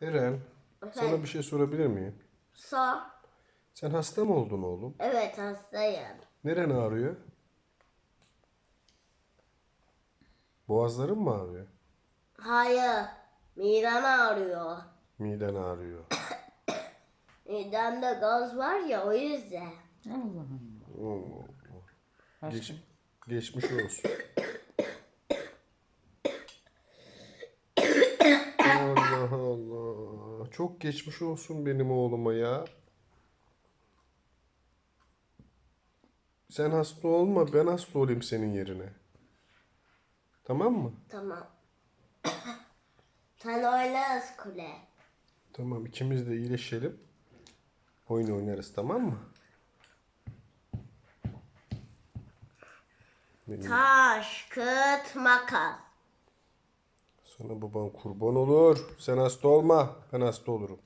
Eren, sana bir şey sorabilir miyim? Sor. Sen hasta mı oldun oğlum? Evet hastayım. Neren ağrıyor? Boğazların mı ağrıyor? Hayır. Midem ağrıyor. Miden ağrıyor. Midemde gaz var ya o yüzden. Allah'ım. Oo? Geç, geçmiş olsun. Çok geçmiş olsun benim oğluma ya. Sen hasta olma, ben hasta olayım senin yerine. Tamam mı? Tamam. Sen oynarız kule. Tamam, ikimiz de iyileşelim. Oyun oynarız, tamam mı? Benim Taş, kıt, makas. Sana baban kurban olur. Sen hasta olma, ben hasta olurum.